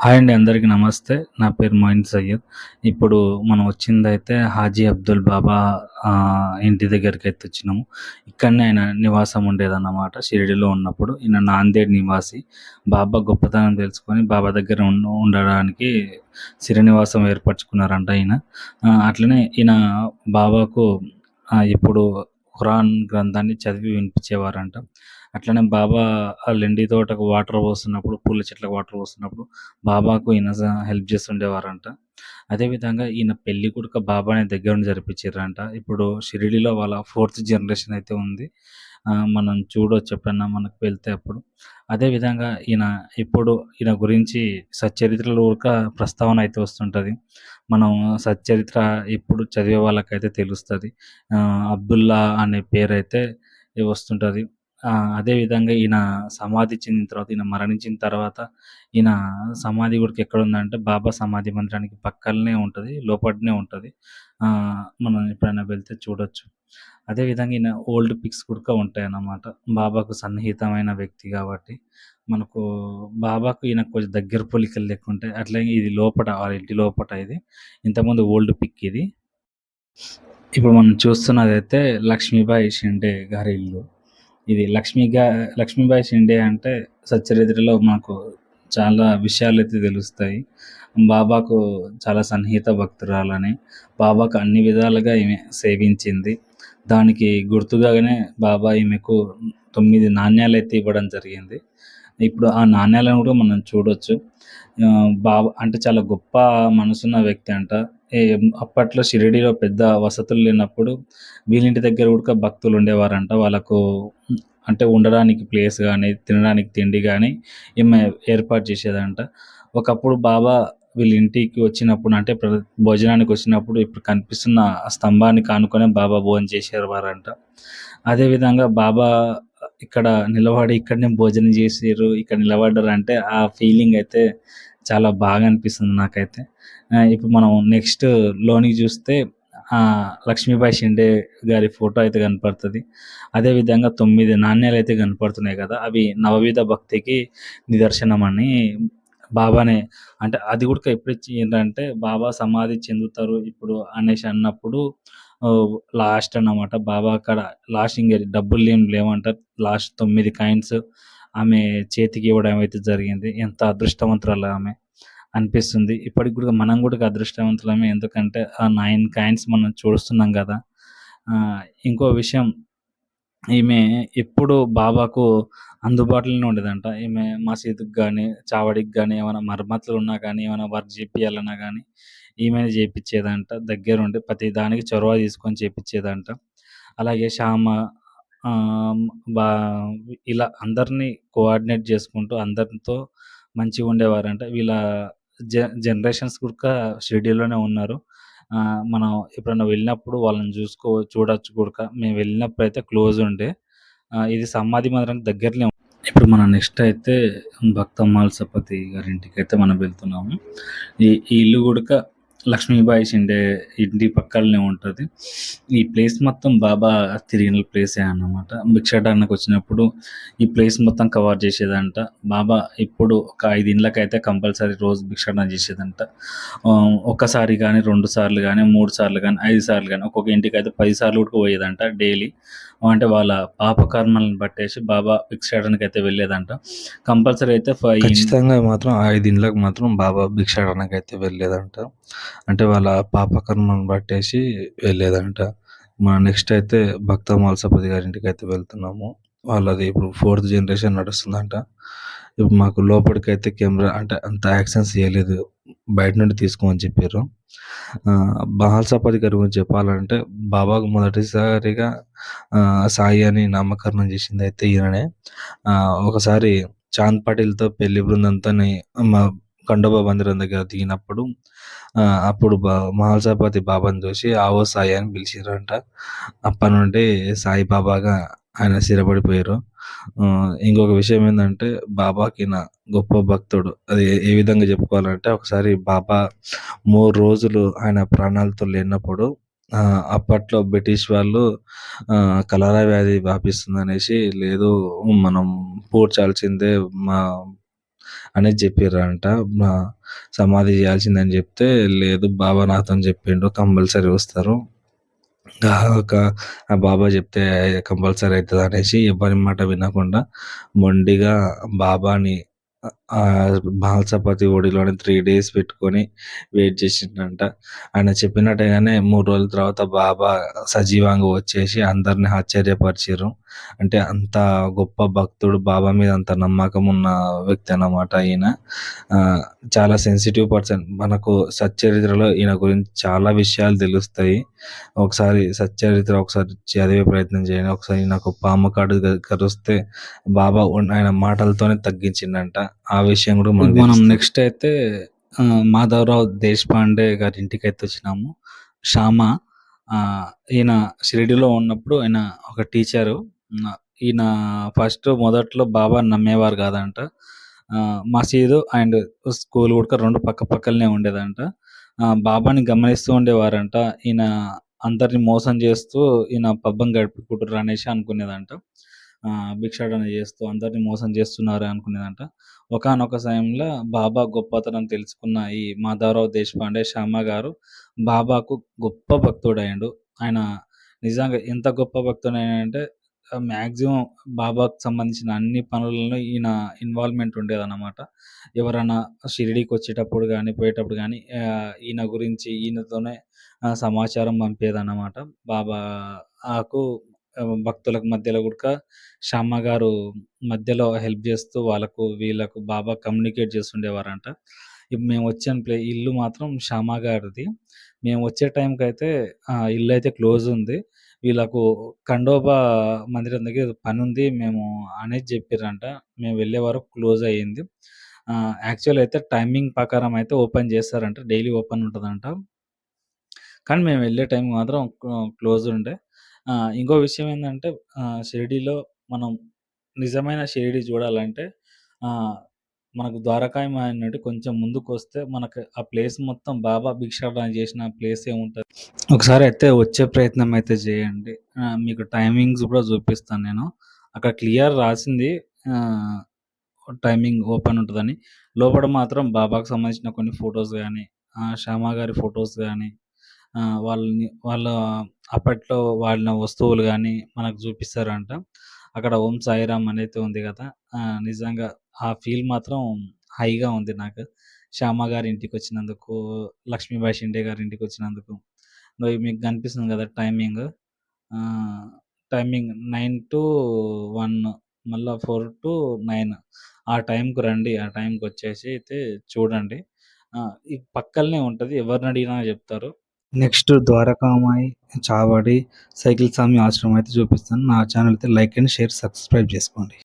Hi అండి అందరికీ నమస్తే. నా పేరు మోయిన్ సయ్యద్. ఇప్పుడు మనం వచ్చిందైతే హాజీ అబ్దుల్ బాబా ఇంటి దగ్గరికి అయితే వచ్చినాము. ఇక్కడనే ఆయన నివాసం ఉండేదన్నమాట షిరిడిలో ఉన్నప్పుడు. ఈయన నాందేడ్ నివాసి. బాబా గొప్పతనం తెలుసుకొని బాబా దగ్గర ఉండడానికి శిరనివాసం ఏర్పరచుకున్నారంట ఈయన. అట్లనే ఈయన బాబాకు ఇప్పుడు ఖురాన్ గ్రంథాన్ని చదివి వినిపించేవారంట. అట్లనే బాబా ఆ లెండి తోటకు వాటర్ పోస్తున్నప్పుడు పూల చెట్లకు వాటర్ పోస్తున్నప్పుడు బాబాకు ఈయన హెల్ప్ చేస్తుండేవారంట. అదేవిధంగా ఈయన పెళ్ళి కొడుక బాబానే దగ్గర నుండి జరిపించారంట ఇప్పుడు షిరిడిలో వాళ్ళ ఫోర్త్ జనరేషన్ అయితే ఉంది. మనం చూడొచ్చు ఎప్పుడన్నా మనకు వెళ్తే అప్పుడు. అదేవిధంగా ఈయన ఇప్పుడు ఈయన గురించి సచ్చరిత్రలో ఒక ప్రస్తావన అయితే వస్తుంటుంది. మనం సచ్చరిత్ర ఇప్పుడు చదివే వాళ్ళకైతే తెలుస్తుంది. అబ్దుల్లా అనే పేరు అయితే వస్తుంటుంది. అదేవిధంగా ఈయన సమాధి చెందిన తర్వాత ఈయన మరణించిన తర్వాత ఈయన సమాధి గుడికి ఎక్కడ ఉందంటే బాబా సమాధి మందిరానికి పక్కనే ఉంటుంది లోపలనే ఉంటుంది. మనం ఎప్పుడైనా వెళ్తే చూడొచ్చు. అదేవిధంగా ఈయన ఓల్డ్ పిక్స్ కూడా ఉంటాయి అన్నమాట బాబాకు సన్నిహితమైన వ్యక్తి కాబట్టి మనకు బాబాకు ఈయన కొంచెం దగ్గర పోలికలు లేకుంటే ఉంటాయి ఇది లోపట వాళ్ళ ఇంటి లోపట ఇది. ఇంతకుముందు ఓల్డ్ పిక్ ఇది. ఇప్పుడు మనం చూస్తున్నదైతే లక్ష్మీబాయి షిండే గారి ఇల్లు. ఇది లక్ష్మీగా లక్ష్మీబాయి షిండే అంటే సచ్చరిత్రలో మాకు చాలా విషయాలు అయితే తెలుస్తాయి. బాబాకు చాలా సన్నిహిత భక్తురాలని బాబాకు అన్ని విధాలుగా ఈమె సేవించింది. దానికి గుర్తుగానే బాబా ఈమెకు తొమ్మిది నాణ్యాలు అయితే ఇవ్వడం జరిగింది. ఇప్పుడు ఆ నాణ్యాలను కూడా మనం చూడొచ్చు. బాబా అంటే చాలా గొప్ప మనసున్న వ్యక్తి అంట. అప్పట్లో షిరిడిలో పెద్ద వసతులు లేనప్పుడు వీళ్ళింటి దగ్గర కూడా భక్తులు ఉండేవారంట. వాళ్ళకు అంటే ఉండడానికి ప్లేస్ కానీ తినడానికి తిండి కానీ ఈమె ఏర్పాటు చేసేదంట. ఒకప్పుడు బాబా వీళ్ళ ఇంటికి వచ్చినప్పుడు అంటే భోజనానికి వచ్చినప్పుడు ఇప్పుడు కనిపిస్తున్న ఆ స్తంభానికి ఆనుకొని బాబా భోజనం చేసేవారంట. అదేవిధంగా బాబా ఇక్కడ నిలబడి ఇక్కడనే భోజనం చేసారు ఇక్కడ నిలబడ్డారు అంటే ఆ ఫీలింగ్ అయితే చాలా బాగా అనిపిస్తుంది నాకైతే. ఇప్పుడు మనం నెక్స్ట్ లోనికి చూస్తే లక్ష్మీబాయి షిండే గారి ఫోటో అయితే కనపడుతుంది. అదేవిధంగా తొమ్మిది నాణ్యాలు అయితే కనపడుతున్నాయి కదా అవి నవవిధ భక్తికి నిదర్శనం అని బాబానే అంటే అది కూడా ఎప్పుడు ఏంటంటే బాబా సమాధి చెందుతారు ఇప్పుడు అనేసి అన్నప్పుడు లాస్ట్ అన్నమాట. బాబా అక్కడ లాస్ట్ ఇంక డబ్బులు ఏం లేవంట. లాస్ట్ తొమ్మిది కాయిన్స్ ఆమె చేతికి ఇవ్వడం అయితే జరిగింది. ఎంత అదృష్టవంతురాలు ఆమె అనిపిస్తుంది. ఇప్పటికి కూడా మనం కూడా అదృష్టవంతులమే. ఎందుకంటే ఆ నైన్ కాయిన్స్ మనం చూస్తున్నాం కదా. ఇంకో విషయం ఈమె ఎప్పుడు బాబాకు అందుబాటులోనే ఉండేదంట. ఈమె మసీదుకి కానీ చావడికి కానీ ఏమైనా మరమ్మతులు ఉన్నా కానీ ఏమైనా వర్క్ చేపియాలన్నా కానీ ఈమె చేపించేదంట దగ్గరుండి ప్రతి దానికి చొరవ తీసుకొని చేపించేదంట అలాగే శ్యామ బా ఇలా అందరినీ కోఆర్డినేట్ చేసుకుంటూ అందరితో మంచిగా ఉండేవారంట. వీళ్ళ జ జనరేషన్స్ కూడా షెడ్యూల్లోనే ఉన్నారు. మనం ఎప్పుడైనా వెళ్ళినప్పుడు వాళ్ళని చూసుకో చూడొచ్చు కూడా మేము వెళ్ళినప్పుడు అయితే క్లోజ్ ఉండే. ఇది సమాధి మందిరానికి దగ్గరలో ఇప్పుడు మన నెక్స్ట్ అయితే భక్తమ్మాల్ సపతి గారి ఇంటికి అయితే మనం వెళ్తున్నాము. ఈ ఈ ఇల్లు కూడా లక్ష్మీబాయి షిండే ఇంటి పక్కనే ఉంటుంది. ఈ ప్లేస్ మొత్తం బాబా తిరిగిన ప్లేసే అన్నమాట. భిక్షాటానికి వచ్చినప్పుడు ఈ ప్లేస్ మొత్తం కవర్ చేసేదంట. బాబా ఇప్పుడు ఒక ఐదు ఇండ్లకైతే కంపల్సరీ రోజు భిక్షాటన చేసేదంట. ఒక్కసారి కానీ రెండు సార్లు కానీ మూడు సార్లు కానీ ఐదు సార్లు కానీ ఒక్కొక్క ఇంటికి అయితే పది సార్లు కూడా పోయేదంట డైలీ. అంటే వాళ్ళ పాపకర్మలను బట్టేసి బాబా భిక్షాటనకి అయితే వెళ్ళేదంట. కంపల్సరీ అయితే ఖచ్చితంగా మాత్రం ఐదు ఇండ్లకు మాత్రం బాబా భిక్షాటనకి అయితే వెళ్ళేదంట. అంటే వాళ్ళ పాపకర్మను పట్టేసి వెళ్ళేదంట. మా నెక్స్ట్ అయితే భక్త మాల్సపతి గారి ఇంటికి అయితే వెళ్తున్నాము. వాళ్ళది ఇప్పుడు ఫోర్త్ జనరేషన్ నడుస్తుందంట. ఇప్పుడు మాకు లోపలికి అయితే కెమెరా అంటే అంత యాక్సెన్స్ చేయలేదు. బయట నుండి తీసుకోమని చెప్పారు. బహాల్సపతి గారి గురించి చెప్పాలంటే బాబాకు మొదటిసారిగా సాయి అని నామకరణం చేసింది అయితే ఈయననే. ఒకసారి చాంద్ పాటిల్తో పెళ్ళి బృందంతో మా కండోబా మందిరం దగ్గర దిగినప్పుడు అప్పుడు బా మహాల్సాపతి బాబాని చూసి ఆవో సాయి అని పిలిచిరంట అప్పటి నుండి సాయి బాబాగా ఆయన స్థిరపడిపోయారు ఇంకొక విషయం ఏంటంటే బాబాకి నా గొప్ప భక్తుడు. అది ఏ- విధంగా చెప్పుకోవాలంటే ఒకసారి బాబా మూడు రోజులు ఆయన ప్రాణాలతో లేనప్పుడు అప్పట్లో బ్రిటిష్ వాళ్ళు కలరా వ్యాధి వ్యాపిస్తుందనేసి లేదు మనం పూడ్చాల్సిందే మా అనేది చెప్పారంట సమాధి చేయాల్సిందని చెప్తే, లేదు బాబా నాతోని చెప్పిండు కంపల్సరీ వస్తారు. ఒక బాబా చెప్తే కంపల్సరీ అవుతుంది అనేసి ఎవరి మాట వినకుండా మొండిగా బాబాని బాల్సపతి ఒడిలోనే త్రీ డేస్ పెట్టుకొని వెయిట్ చేసిండంట. ఆయన చెప్పినట్టుగానే మూడు రోజుల తర్వాత బాబా సజీవంగా వచ్చేసి అందరిని ఆశ్చర్యపరిచిర్రు. అంటే అంత గొప్ప భక్తుడు బాబా మీద అంత నమ్మకం ఉన్న వ్యక్తి అన్నమాట ఈయన. చాలా సెన్సిటివ్ పర్సన్. మనకు సచ్చరిత్రలో ఈయన గురించి చాలా విషయాలు తెలుస్తాయి. ఒకసారి సచ్చరిత్ర ఒకసారి చదివే ప్రయత్నం చేయండి. ఒకసారి నాకు పాము కాడు కరుస్తే బాబా ఆయన మాటలతోనే తగ్గించిండంట. ఆ విషయం కూడా మనకు మనం. నెక్స్ట్ అయితే మాధవరావు దేశపాండే గారి ఇంటికైతే వచ్చినాము. శ్యామ ఈయన షిరిడీలో ఉన్నప్పుడు ఆయన ఒక టీచరు. ఈయన ఫస్ట్ మొదట్లో బాబాని నమ్మేవారు కాదంట. మసీదు అండ్ స్కూల్ కూడా 2 పక్క పక్కలనే ఉండేదంట. బాబాని గమనిస్తూ ఉండేవారంట. ఈయన అందరిని మోసం చేస్తూ ఈయన పబ్బం గడుపుకుంటుర్రు అనేసి అనుకునేదంట. భిక్షాటన చేస్తూ అందరిని మోసం చేస్తున్నారు అనుకునేదంట. ఒకానొక సమయంలో బాబా గొప్పతనం తెలుసుకున్న ఈ మాధవరావు దేశపాండే శ్యామ గారు బాబాకు గొప్ప భక్తుడయ్యాడు ఆయన నిజంగా ఎంత గొప్ప భక్తుడైనంటే మ్యాక్సిమం మాక్సిమం బాబాకు సంబంధించిన అన్ని పనులలో ఈయన ఇన్వాల్వ్‌మెంట్ ఉండేదన్నమాట. ఎవరైనా షిరిడీకి వచ్చేటప్పుడు కానీ పోయేటప్పుడు కానీ ఈయన గురించి ఈయనతోనే సమాచారం పంపేదన్నమాట. బాబాకు భక్తులకు మధ్యలో కూడా శ్యామ గారు మధ్యలో హెల్ప్ చేస్తూ వాళ్ళకు, వీళ్ళకు బాబా కమ్యూనికేట్ చేస్తుండేవారంట. ఇప్పుడు మేము వచ్చిన ప్లే ఇల్లు మాత్రం శ్యామ గారిది. మేము వచ్చే టైంకి అయితే ఇల్లు అయితే క్లోజ్ ఉంది. వీళ్ళకు ఖండోబా మందిరం దగ్గర పని ఉంది మేము అనేది చెప్పిర్రంట. మేము వెళ్ళే వరకు క్లోజ్ అయ్యింది. యాక్చువల్ అయితే టైమింగ్ ప్రకారం అయితే ఓపెన్ చేస్తారంట. డైలీ ఓపెన్ ఉంటుందంట కానీ మేము వెళ్ళే టైంకి మాత్రం క్లోజ్ ఉండే. ఇంకో విషయం ఏందంటే ఆహ్, షిరిడీలో మనం నిజమైన షిరిడీ చూడాలంటే ఆహ్, మనకు ద్వారకామాయి నుండి కొంచెం ముందుకొస్తే మనకు ఆ ప్లేస్ మొత్తం బాబా భిక్షాటన చేసిన ప్లేసే ఉంటది. ఒకసారి అయితే వచ్చే ప్రయత్నం అయితే చేయండి. ఆహ్, మీకు టైమింగ్స్ కూడా చూపిస్తాను నేను. అక్కడ క్లియర్ రాసింది ఆహ్, టైమింగ్ ఓపెన్ ఉంటదని. లోపట మాత్రం బాబాకు సంబంధించిన కొన్ని ఫోటోస్ గానీ, ఆహ్, శ్యామ గారి ఫోటోస్ గానీ, వాళ్ళని వాళ్ళ అప్పట్లో వాడిన వస్తువులు కానీ మనకు చూపిస్తారంట. అక్కడ ఓం సాయిరామ్ అనేది ఉంది కదా! నిజంగా ఆ ఫీల్ మాత్రం హైగా ఉంది నాకు. శ్యామ గారి ఇంటికొచ్చినందుకు, లక్ష్మీబాయి షిండే గారి ఇంటికి వచ్చినందుకు మీకు కనిపిస్తుంది కదా టైమింగ్. ఆహ్, టైమింగ్ 9-1 మళ్ళా 4-9 ఆ టైంకు రండి. ఆ టైంకి వచ్చేసి అయితే చూడండి. ఆహ్, ఈ పక్కలనే ఎవరిని అడిగినా చెప్తారు. నెక్స్ట్ ద్వారకామాయి, చావడి, సైకిల్ స్వామి ఆశ్రమం అయితే చూపిస్తాను. నా ఛానల్ అయితే లైక్ అండ్ షేర్, సబ్స్క్రైబ్ చేసుకోండి.